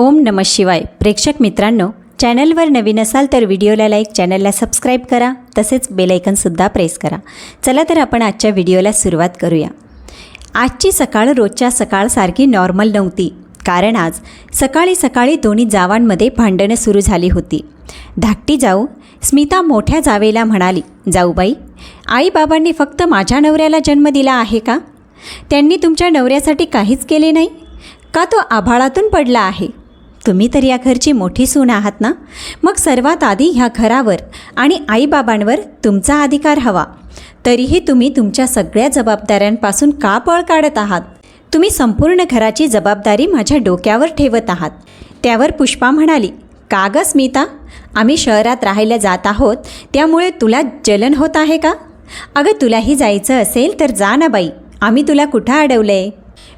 ओम नम शिवाय. प्रेक्षक मित्रांनो चॅनलवर नवीन असाल तर व्हिडिओला लाईक चॅनलला सबस्क्राईब करा तसेच बेलायकनसुद्धा प्रेस करा. चला तर आपण आजच्या व्हिडिओला सुरुवात करूया. आजची सकाळ रोजच्या सकाळसारखी नॉर्मल नव्हती कारण आज सकाळी सकाळी दोन्ही जावांमध्ये भांडणं सुरू झाली होती. धाकटी जाऊ स्मिता मोठ्या जावेला म्हणाली जाऊबाई आईबाबांनी फक्त माझ्या नवऱ्याला जन्म दिला आहे का? त्यांनी तुमच्या नवऱ्यासाठी काहीच केले नाही? का तो आभाळातून पडला आहे? तुम्ही तर या घरची मोठी सून आहात ना? मग सर्वात आधी ह्या घरावर आणि आईबाबांवर तुमचा अधिकार हवा. तरीही तुम्ही तुमच्या सगळ्या जबाबदाऱ्यांपासून का पळ काढत आहात? तुम्ही संपूर्ण घराची जबाबदारी माझ्या डोक्यावर ठेवत आहात. त्यावर पुष्पा म्हणाली का ग स्मिता आम्ही शहरात राहायला जात आहोत त्यामुळे तुला जलन होत आहे का? अगं तुलाही जायचं असेल तर जा ना बाई. आम्ही तुला कुठं अडवलं आहे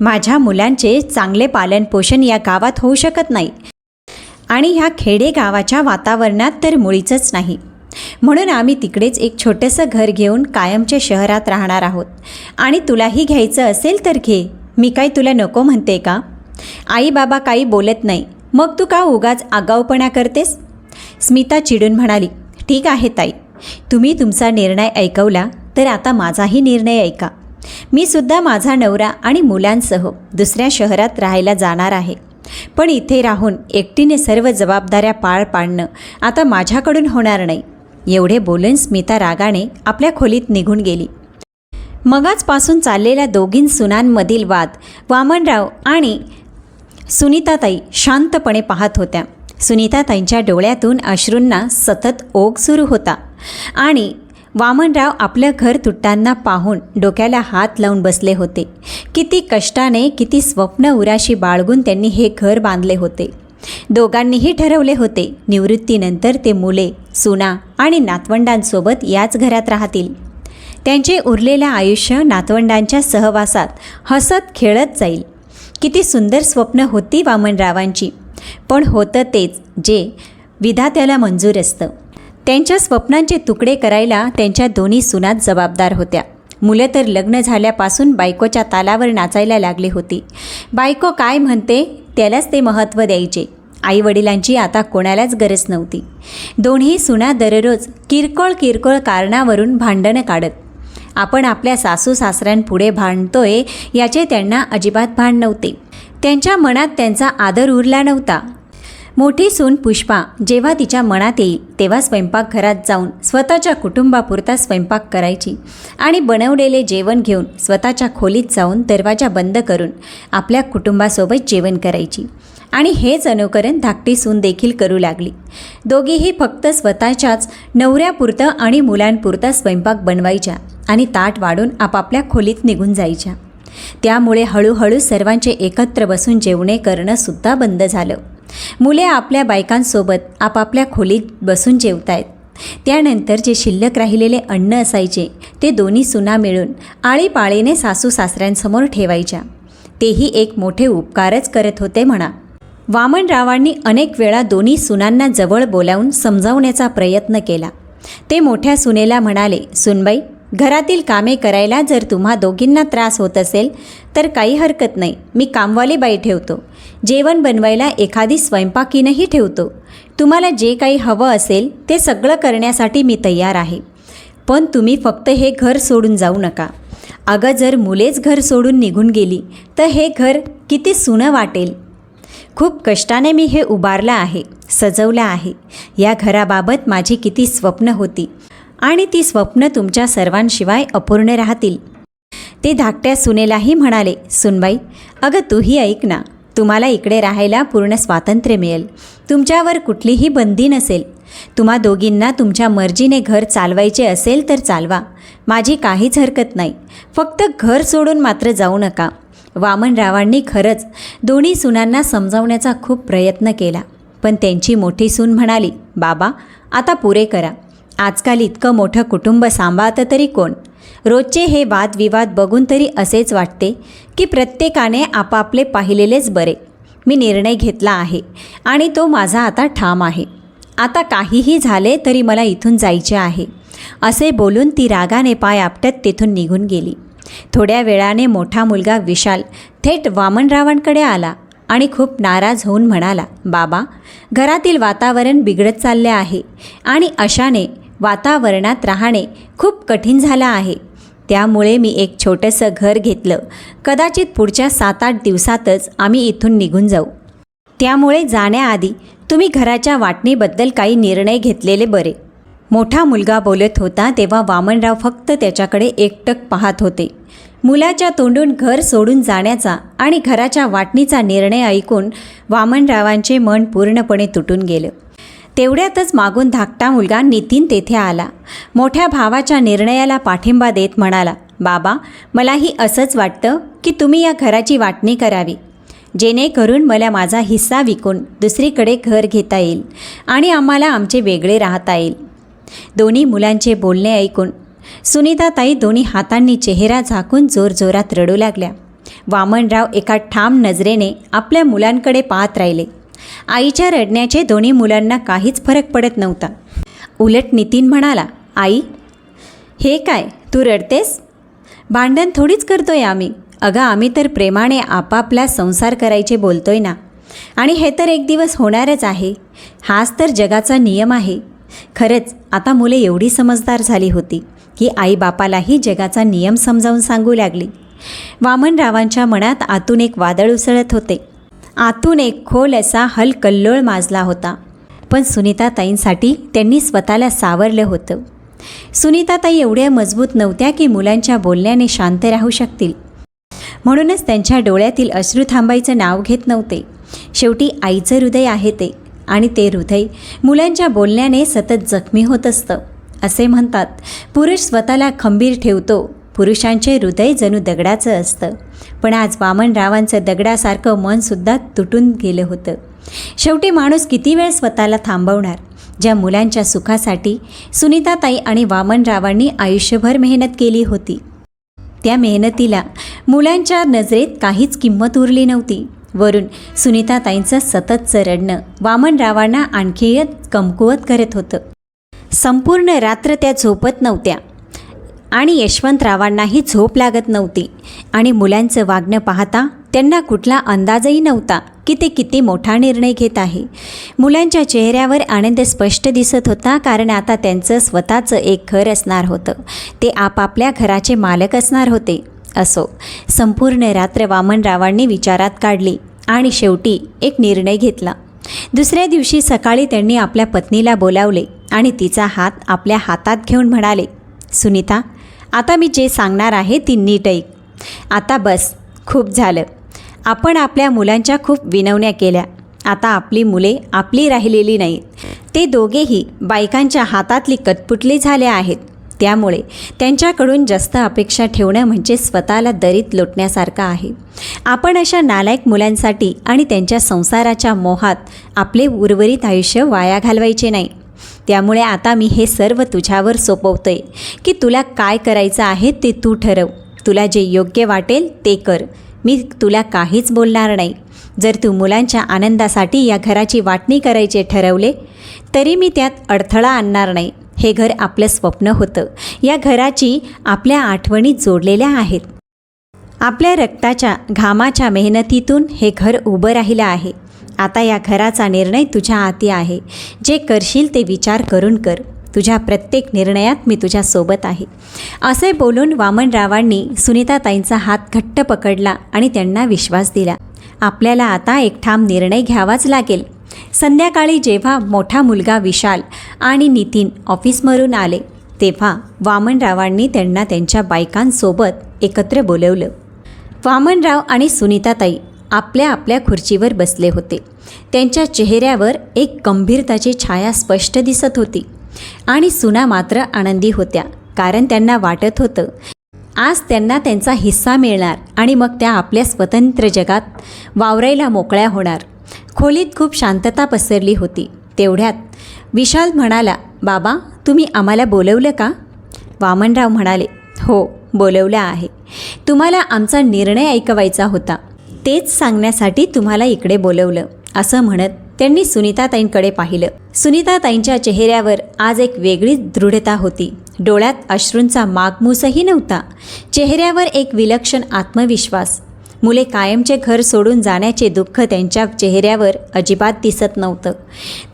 माझ्या मुलांचे चांगले पालनपोषण या गावात होऊ शकत नाही. आणि ह्या खेडेगावाच्या वातावरणात तर मुळीचंच नाही. म्हणून आम्ही तिकडेच एक छोटंसं घर घेऊन कायमच्या शहरात राहणार आहोत. आणि तुलाही घ्यायचं असेल तर घे. मी काय तुला नको म्हणते का? आई बाबा काही बोलत नाही. मग तू का उगाच आगाऊपणा करतेस? स्मिता चिडून म्हणाली ठीक आहे ताई. तुम्ही तुमचा निर्णय ऐकवला तर आता माझाही निर्णय ऐका. मी सुद्धा माझा नवरा आणि मुलांसह दुसऱ्या शहरात राहायला जाणार आहे. पण इथे राहून एकटीने सर्व जबाबदाऱ्या पार पाडणं आता माझ्याकडून होणार नाही. एवढे बोलून स्मिता रागाने आपल्या खोलीत निघून गेली. मगाचपासून चाललेल्या दोघीं सुनांमधील वाद वामनराव आणि सुनीताताई शांतपणे पाहत होत्या. सुनीताताईंच्या डोळ्यातून अश्रूंना सतत ओघ सुरू होता आणि वामनराव आपलं घर तुटताना पाहून डोक्याला हात लावून बसले होते. किती कष्टाने किती स्वप्न उराशी बाळगून त्यांनी हे घर बांधले होते. दोघांनीही ठरवले होते निवृत्तीनंतर ते मुले सुना आणि नातवंडांसोबत याच घरात राहतील. त्यांचे उरलेलं आयुष्य नातवंडांच्या सहवासात हसत खेळत जाईल. किती सुंदर स्वप्न होती वामनरावांची. पण होतं तेच जे विधात्याला मंजूर असतं. त्यांच्या स्वप्नांचे तुकडे करायला त्यांच्या दोन्ही सुनात जबाबदार होत्या. मुलं तर लग्न झाल्यापासून बायकोच्या तालावर नाचायला लागली होती. बायको काय म्हणते त्यालाच ते महत्त्व द्यायचे. आईवडिलांची आता कोणालाच गरज नव्हती. दोन्ही सुना दररोज किरकोळ किरकोळ कारणावरून भांडणं काढत. आपण आपल्या सासू सासऱ्यांपुढे भांडतोय याचे त्यांना अजिबात भान नव्हते. त्यांच्या मनात त्यांचा आदर उरला नव्हता. मोठी सून पुष्पा जेव्हा तिच्या मनात येईल तेव्हा स्वयंपाकघरात जाऊन स्वतःच्या कुटुंबापुरता स्वयंपाक करायची आणि बनवलेले जेवण घेऊन स्वतःच्या खोलीत जाऊन दरवाजा बंद करून आपल्या कुटुंबासोबत जेवण करायची. आणि हेच अनुकरण धाकटी सून देखील करू लागली. दोघीही फक्त स्वतःच्याच नवऱ्यापुरतं आणि मुलांपुरता स्वयंपाक बनवायच्या आणि ताट वाढून आपापल्या खोलीत निघून जायच्या. त्यामुळे हळूहळू सर्वांचे एकत्र बसून जेवणे करणंसुद्धा बंद झालं. मुले आपल्या बायकांसोबत आपापल्या खोलीत बसून जेवतायत. त्यानंतर जे शिल्लक राहिलेले अन्न असायचे ते दोन्ही सुना मिळून आळीपाळीने सासू सासऱ्यांसमोर ठेवायच्या. तेही एक मोठे उपकारच करत होते म्हणा. वामनरावांनी अनेक वेळा दोन्ही सुनांना जवळ बोलावून समजावण्याचा प्रयत्न केला. ते मोठ्या सुनेला म्हणाले सुनबाई घरातील कामे करायला जर तुम्हा दोघींना त्रास होत असेल तर काही हरकत नाही. मी कामवाली बाई ठेवतो. जेवण बनवायला एखादी स्वयंपाकीनंही ठेवतो. तुम्हाला जे काही हवं असेल ते सगळं करण्यासाठी मी तयार आहे. पण तुम्ही फक्त हे घर सोडून जाऊ नका. अगं जर मुलेच घर सोडून निघून गेली तर हे घर किती सुनं वाटेल. खूप कष्टाने मी हे उभारलं आहे सजवलं आहे. या घराबाबत माझी किती स्वप्न होती. आणि ती स्वप्न तुमच्या सर्वांशिवाय अपूर्ण राहतील. ते धाकट्या सुनेलाही म्हणाले सुनबाई अगं तूही ऐक ना तुम्हाला इकडे राहायला पूर्ण स्वातंत्र्य मिळेल. तुमच्यावर कुठलीही बंदी नसेल. तुम्हा दोघींना तुमच्या मर्जीने घर चालवायचे असेल तर चालवा. माझी काहीच हरकत नाही. फक्त घर सोडून मात्र जाऊ नका. वामनरावांनी खरंच दोन्ही सुनांना समजावण्याचा खूप प्रयत्न केला. पण त्यांची मोठी सून म्हणाली बाबा आता पुरे करा. आजकाल इतकं मोठं कुटुंब सांभाळतं तरी कोण? रोजचे हे वादविवाद बघून तरी असेच वाटते की प्रत्येकाने आपापले पाहिलेलेच बरे. मी निर्णय घेतला आहे आणि तो माझा आता ठाम आहे. आता काहीही झाले तरी मला इथून जायचे आहे. असे बोलून ती रागाने पाय आपटत तिथून निघून गेली. थोड्या वेळाने मोठा मुलगा विशाल थेट वामनरावांकडे आला आणि खूप नाराज होऊन म्हणाला बाबा घरातील वातावरण बिघडत चालले आहे आणि अशाने वातावरणात राहणे खूप कठीण झालं आहे. त्यामुळे मी एक छोटंसं घर घेतलं. कदाचित पुढच्या सात आठ दिवसातच आम्ही इथून निघून जाऊ. त्यामुळे जाण्याआधी तुम्ही घराच्या वाटणीबद्दल काही निर्णय घेतलेले बरे. मोठा मुलगा बोलत होता तेव्हा वामनराव फक्त त्याच्याकडे एकटक पाहत होते. मुलाच्या तोंडून घर सोडून जाण्याचा आणि घराच्या वाटणीचा निर्णय ऐकून वामनरावांचे मन पूर्णपणे तुटून गेलं. तेवढ्यातच मागून धाकटा मुलगा नितीन तेथे आला. मोठ्या भावाच्या निर्णयाला पाठिंबा देत म्हणाला बाबा मलाही असंच वाटतं की तुम्ही या घराची वाटणी करावी. जेणेकरून मला माझा हिस्सा विकून दुसरीकडे घर घेता येईल आणि आम्हाला आमचे वेगळे राहता येईल. दोन्ही मुलांचे बोलणे ऐकून सुनीताताई दोन्ही हातांनी चेहरा झाकून जोरजोरात रडू लागल्या. वामनराव एका ठाम नजरेने आपल्या मुलांकडे पाहत राहिले. आईच्या रडण्याचे दोन्ही मुलांना काहीच फरक पडत नव्हता. उलट नितीन म्हणाला आई हे काय तू रडतेस? भांडण थोडीच करतोय आम्ही. अगं आम्ही तर प्रेमाने आपापला संसार करायचे बोलतोय ना. आणि हे तर एक दिवस होणारच आहे. हाच तर जगाचा नियम आहे. खरंच आता मुले एवढी समजदार झाली होती की आईबापालाही जगाचा नियम समजावून सांगू लागली. वामनरावांच्या मनात आतून एक वादळ उसळत होते. आतून एक खोल असा हलकल्लोळ माजला होता. पण सुनीताताईंसाठी त्यांनी स्वतःला सावरलं होतं. सुनीताताई एवढ्या मजबूत नव्हत्या की मुलांच्या बोलण्याने शांत राहू शकतील. म्हणूनच त्यांच्या डोळ्यातील अश्रू थांबायचं नाव घेत नव्हते. शेवटी आईचं हृदय आहे ते आणि ते हृदय मुलांच्या बोलण्याने सतत जखमी होत असतं असे म्हणतात. पुरुष स्वतःला खंबीर ठेवतो पुरुषांचे हृदय जणू दगडाचं असतं. पण आज वामनरावांचं दगडासारखं मनसुद्धा तुटून गेलं होतं. शेवटी माणूस किती वेळ स्वतःला थांबवणार? ज्या मुलांच्या सुखासाठी सुनीताताई आणि वामनरावांनी आयुष्यभर मेहनत केली होती. त्या मेहनतीला मुलांच्या नजरेत काहीच किंमत उरली नव्हती. वरून सुनीताताईंचं सततचं रडणं वामनरावांना आणखी कमकुवत करत होतं. संपूर्ण रात्र त्या झोपत नव्हत्या. आणि यशवंतरावांनाही झोप लागत नव्हती. आणि मुलांचं वागणं पाहता त्यांना कुठला अंदाजही नव्हता की ते किती मोठा निर्णय घेत आहे. मुलांच्या चेहऱ्यावर आनंद स्पष्ट दिसत होता कारण आता त्यांचं स्वतःचं एक घर असणार होतं. ते आपापल्या घराचे मालक असणार होते. असो संपूर्ण रात्र वामनरावांनी विचारात काढली आणि शेवटी एक निर्णय घेतला. दुसऱ्या दिवशी सकाळी त्यांनी आपल्या पत्नीला बोलावले आणि तिचा हात आपल्या हातात घेऊन म्हणाले सुनीता आता मी जे सांगणार आहे ती नीट ऐक आता बस खूप झालं. आपण आपल्या मुलांच्या खूप विनवण्या केल्या. आता आपली मुले आपली राहिलेली नाहीत. ते दोघेही बायकांच्या हातातली कटपुटली झाले आहेत. त्यामुळे त्यांच्याकडून जास्त अपेक्षा ठेवणं म्हणजे स्वतःला दरीत लोटण्यासारखं आहे. आपण अशा नालायक मुलांसाठी आणि त्यांच्या संसाराच्या मोहात आपले उर्वरित आयुष्य वाया घालवायचे नाही. त्यामुळे आता मी हे सर्व तुझ्यावर सोपवतोय की तुला काय करायचं आहे ते तू ठरव. तुला जे योग्य वाटेल ते कर. मी तुला काहीच बोलणार नाही. जर तू मुलांच्या आनंदासाठी या घराची वाटणी करायचे ठरवले तरी मी त्यात अडथळा आणणार नाही. हे घर आपलं स्वप्न होतं. या घराची आपल्या आठवणी जोडलेल्या आहेत. आपल्या रक्ताच्या घामाच्या मेहनतीतून हे घर उभं राहिलं आहे. आता या घराचा निर्णय तुझ्या हाती आहे. जे करशील ते विचार करून कर. तुझ्या प्रत्येक निर्णयात मी तुझ्यासोबत आहे. असे बोलून वामनरावांनी सुनीताताईंचा हात घट्ट पकडला आणि त्यांना विश्वास दिला. आपल्याला आता एक ठाम निर्णय घ्यावाच लागेल. संध्याकाळी जेव्हा मोठा मुलगा विशाल आणि नितीन ऑफिसमधून आले तेव्हा वामनरावांनी त्यांना त्यांच्या बायकांसोबत एकत्र बोलवलं. वामनराव आणि सुनीताताई आपल्या आपल्या खुर्चीवर बसले होते. त्यांच्या चेहऱ्यावर एक गंभीरताची छाया स्पष्ट दिसत होती. आणि सुना मात्र आनंदी होत्या कारण त्यांना वाटत होतं आज त्यांना त्यांचा हिस्सा मिळणार आणि मग त्या आपल्या स्वतंत्र जगात वावरायला मोकळ्या होणार. खोलीत खूप शांतता पसरली होती. तेवढ्यात विशाल म्हणाला बाबा तुम्ही आम्हाला बोलवलं का? वामनराव म्हणाले हो बोलवलं आहे. तुम्हाला आमचा निर्णय ऐकवायचा होता. तेच सांगण्यासाठी तुम्हाला इकडे बोलवलं असं म्हणत त्यांनी सुनीताताईंकडे पाहिलं. सुनीताताईंच्या चेहऱ्यावर आज एक वेगळीच दृढता होती. डोळ्यात अश्रूंचा मागमूसही नव्हता. चेहऱ्यावर एक विलक्षण आत्मविश्वास. मुले कायमचे घर सोडून जाण्याचे दुःख त्यांच्या चेहऱ्यावर अजिबात दिसत नव्हतं.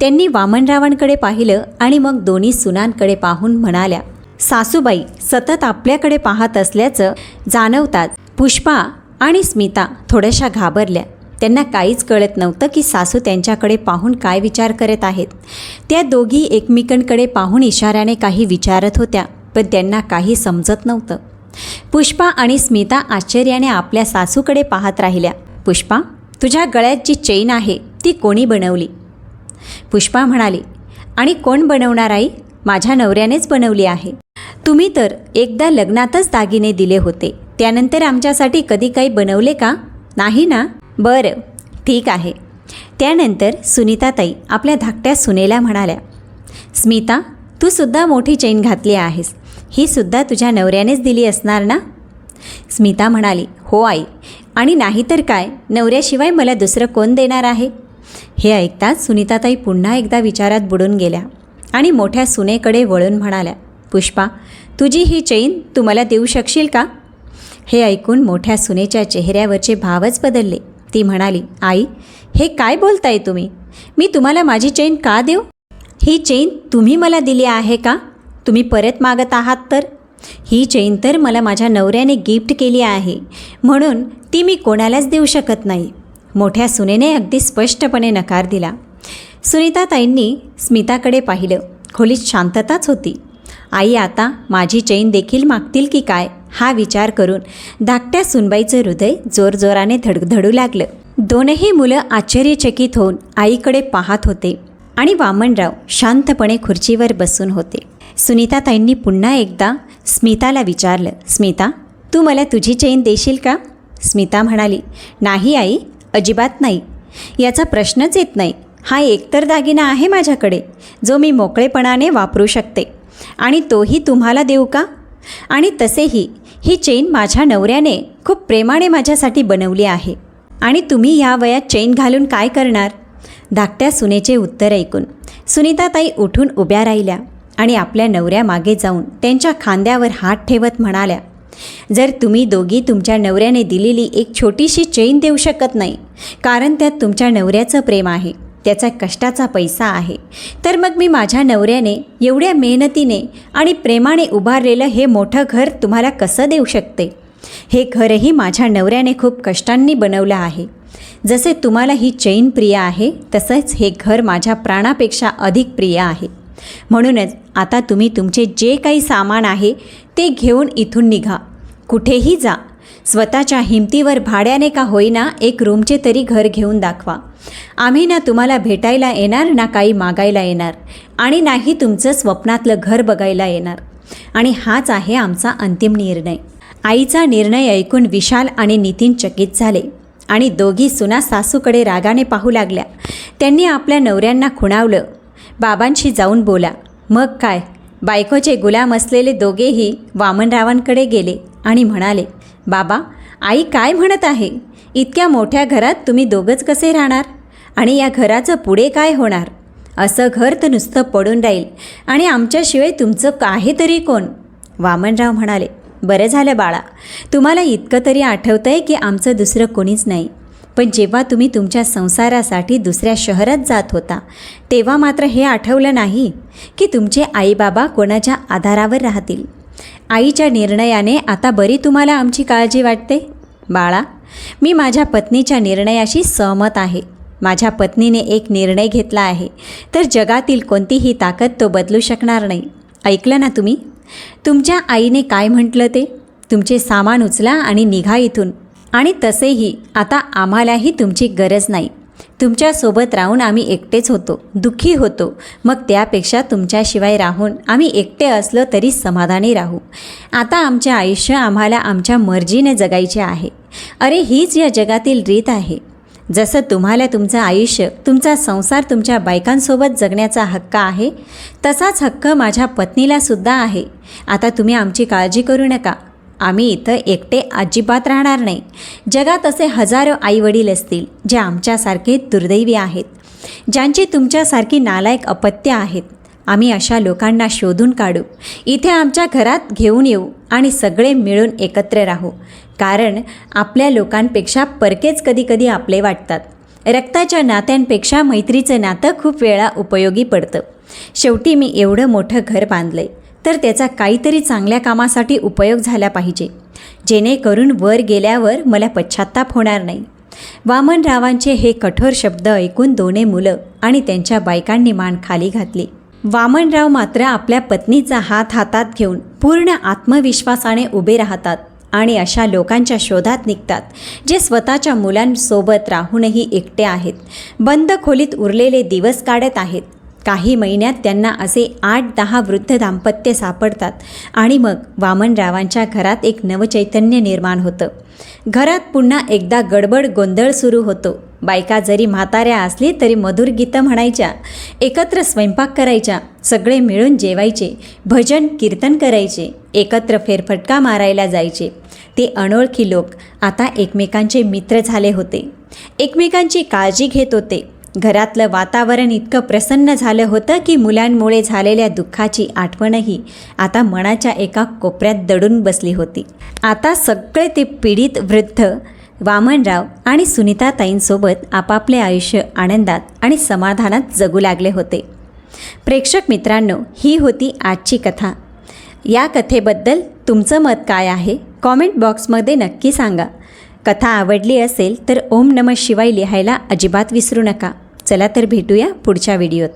त्यांनी वामनरावांकडे पाहिलं आणि मग दोन्ही सुनांकडे पाहून म्हणाल्या सासूबाई सतत आपल्याकडे पाहत असल्याचं जाणवतात. पुष्पा आणि स्मिता थोड्याशा घाबरल्या. त्यांना काहीच कळत नव्हतं की सासू त्यांच्याकडे पाहून काय विचार करत आहेत. त्या दोघी एकमेकांकडे पाहून इशाऱ्याने काही विचारत होत्या पण त्यांना काही समजत नव्हतं. पुष्पा आणि स्मिता आश्चर्याने आपल्या सासूकडे पाहत राहिल्या. पुष्पा तुझ्या गळ्यात जी चेन आहे ती कोणी बनवली? पुष्पा म्हणाली आणि कोण बनवणार आई? माझ्या नवऱ्यानेच बनवली आहे. तुम्ही तर एकदा लग्नातच दागिने दिले होते. त्यानंतर आमच्यासाठी कधी काही बनवले का? नाही ना? बरं ठीक आहे. त्यानंतर सुनीताताई आपल्या धाकट्या सुनेला म्हणाल्या स्मिता तू सुद्धा मोठी चैन घातली आहेस. ही सुद्धा तुझ्या नवऱ्यानेच दिली असणार ना? स्मिता म्हणाली हो आई. आणि नाहीतर काय? नवऱ्याशिवाय मला दुसरं कोण देणार आहे? हे ऐकताच सुनीताताई पुन्हा एकदा विचारात बुडून गेल्या आणि मोठ्या सुनेकडे वळून म्हणाल्या पुष्पा तुझी ही चैन तू मला देऊ शकशील का? हे ऐकून मोठ्या सुनेच्या चेहऱ्यावरचे भावच बदलले. ती म्हणाली आई हे काय बोलताय तुम्ही? मी तुम्हाला माझी चैन का देऊ? ही चेन तुम्ही मला दिली आहे का? तुम्ही परत मागत आहात तर? ही चेन तर मला माझ्या नवऱ्याने गिफ्ट केली आहे. म्हणून ती मी कोणालाच देऊ शकत नाही. मोठ्या सुनेने अगदी स्पष्टपणे नकार दिला. सुनीताताईंनी स्मिताकडे पाहिलं. खोलीत शांतताच होती. आई आता माझी चैन देखील मागतील की काय? हा विचार करून धाकट्या सुनबाईचं हृदय जोरजोराने धडधडू लागलं. दोनही मुलं आश्चर्यचकित होऊन आईकडे पाहत होते आणि वामनराव शांतपणे खुर्चीवर बसून होते. सुनीताताईंनी पुन्हा एकदा स्मिताला विचारलं स्मिता तू मला तुझी चैन देशील का? स्मिता म्हणाली नाही आई अजिबात नाही. याचा प्रश्नच येत नाही. हा एकतर दागिना आहे माझ्याकडे जो मी मोकळेपणाने वापरू शकते. आणि तोही तुम्हाला देऊ का? आणि तसेही ही चेन माझ्या नवऱ्याने खूप प्रेमाने माझ्यासाठी बनवली आहे. आणि तुम्ही या वयात चेन घालून काय करणार? धाकट्या सुनेचे उत्तर ऐकून सुनीताताई उठून उभ्या राहिल्या आणि आपल्या नवऱ्यामागे जाऊन त्यांच्या खांद्यावर हात ठेवत म्हणाल्या जर तुम्ही दोघी तुमच्या नवऱ्याने दिलेली एक छोटीशी चेन देऊ शकत नाही कारण त्यात तुमच्या नवऱ्याचं प्रेम आहे. त्याचा कष्टाचा पैसा आहे. तर मग मी माझ्या नवऱ्याने एवढ्या मेहनतीने आणि प्रेमाने उभारलेलं हे मोठं घर तुम्हाला कसं देऊ शकते? हे घरही माझ्या नवऱ्याने खूप कष्टांनी बनवलं आहे. जसे तुम्हाला ही चैन प्रिय आहे तसंच हे घर माझ्या प्राणापेक्षा अधिक प्रिय आहे. म्हणूनच आता तुम्ही तुमचे जे काही सामान आहे ते घेऊन इथून निघा. कुठेही जा. स्वतःच्या हिमतीवर भाड्याने का होईना एक रूमचे तरी घर घेऊन दाखवा. आम्ही ना तुम्हाला भेटायला येणार ना काही मागायला येणार आणि नाही तुमचं स्वप्नातलं घर बघायला येणार. आणि हाच आहे आमचा अंतिम निर्णय. आईचा निर्णय ऐकून विशाल आणि नितीन चकित झाले आणि दोघी सुना सासूकडे रागाने पाहू लागल्या. त्यांनी आपल्या नवऱ्यांना खुणावलं. बाबांशी जाऊन बोला. मग काय? बायकोचे गुलाम असलेले दोघेही वामनरावांकडे गेले आणि म्हणाले बाबा आई काय म्हणत आहे? इतक्या मोठ्या घरात तुम्ही दोघंच कसे राहणार? आणि या घराचं पुढे काय होणार? असं घर तर नुसतं पडून राहील. आणि आमच्याशिवाय तुमचं आहे तरी कोण? वामनराव म्हणाले बरं झालं बाळा. तुम्हाला इतकं तरी आठवतं आहे की आमचं दुसरं कोणीच नाही. पण जेव्हा तुम्ही तुमच्या संसारासाठी दुसऱ्या शहरात जात होता तेव्हा मात्र हे आठवलं नाही की तुमचे आईबाबा कोणाच्या आधारावर राहतील. आईच्या निर्णयाने आता बरी तुम्हाला आमची काळजी वाटते? बाळा मी माझ्या पत्नीच्या निर्णयाशी सहमत आहे. माझ्या पत्नीने एक निर्णय घेतला आहे तर जगातील कोणतीही ताकद तो बदलू शकणार नाही. ऐकलं ना तुम्ही? तुमच्या आईने काय म्हटलं ते? तुमचे सामान उचला आणि निघा इथून. आणि तसेही आता आम्हालाही तुमची गरज नाही. तुमच्यासोबत राहून आम्ही एकटेच होतो दुःखी होतो. मग त्यापेक्षा तुमच्याशिवाय राहून आम्ही एकटे असलो तरी समाधानी राहू. आता आमचे आयुष्य आम्हाला आमच्या मर्जीने जगायचे आहे. अरे हीच या जगातील रीत आहे. जसं तुम्हाला तुमचं आयुष्य तुमचा संसार तुमच्या बायकांसोबत जगण्याचा हक्क आहे तसाच हक्क माझ्या पत्नीलासुद्धा आहे. आता तुम्ही आमची काळजी करू नका. आम्ही इथं एकटे अजिबात राहणार नाही. जगात असे हजारो आईवडील असतील जे आमच्यासारखे दुर्दैवी आहेत ज्यांची तुमच्यासारखी नालायक अपत्य आहेत. आम्ही अशा लोकांना शोधून काढू. इथे आमच्या घरात घेऊन येऊ आणि सगळे मिळून एकत्र राहू. कारण आपल्या लोकांपेक्षा परकेच कधीकधी आपले वाटतात. रक्ताच्या नात्यांपेक्षा मैत्रीचं नातं खूप वेळा उपयोगी पडतं. शेवटी मी एवढं मोठं घर बांधलं आहे तर त्याचा काहीतरी चांगल्या कामासाठी उपयोग झाला पाहिजे. जेणेकरून वर गेल्यावर मला पश्चाताप होणार नाही. वामनरावांचे हे कठोर शब्द ऐकून दोन्ही मुलं आणि त्यांच्या बायकांनी मान खाली घातली. वामनराव मात्र आपल्या पत्नीचा हात हातात घेऊन पूर्ण आत्मविश्वासाने उभे राहतात आणि अशा लोकांच्या शोधात निघतात जे स्वतःच्या मुलांसोबत राहूनही एकटे आहेत. बंद खोलीत उरलेले दिवस काढत आहेत. काही महिन्यात त्यांना असे आठ दहा वृद्ध दाम्पत्य सापडतात आणि मग वामनरावांच्या घरात एक नवचैतन्य निर्माण होतं. घरात पुन्हा एकदा गडबड गोंधळ सुरू होतो. बायका जरी म्हाताऱ्या असली तरी मधुर गीतं म्हणायच्या एकत्र स्वयंपाक करायच्या सगळे मिळून जेवायचे भजन कीर्तन करायचे एकत्र फेरफटका मारायला जायचे. ते अनोळखी लोक आता एकमेकांचे मित्र झाले होते. एकमेकांची काळजी घेत होते. घरातलं वातावरण इतकं प्रसन्न झालं होतं की मुलांमुळे झालेल्या दुःखाची आठवणही आता मनाच्या एका कोपऱ्यात दडून बसली होती. आता सगळे ते पीडित वृद्ध वामनराव आणि सुनीताताईंसोबत आपापले आयुष्य आनंदात आणि समाधानात जगू लागले होते. प्रेक्षक मित्रांनो ही होती आजची कथा. या कथेबद्दल तुमचं मत काय आहे? कॉमेंट बॉक्समध्ये नक्की सांगा. कथा आवडली असेल तर ओम नम शिवाय लिहायला अजिबात विसरू नका. चला तर भेटूया पुढच्या व्हिडिओत.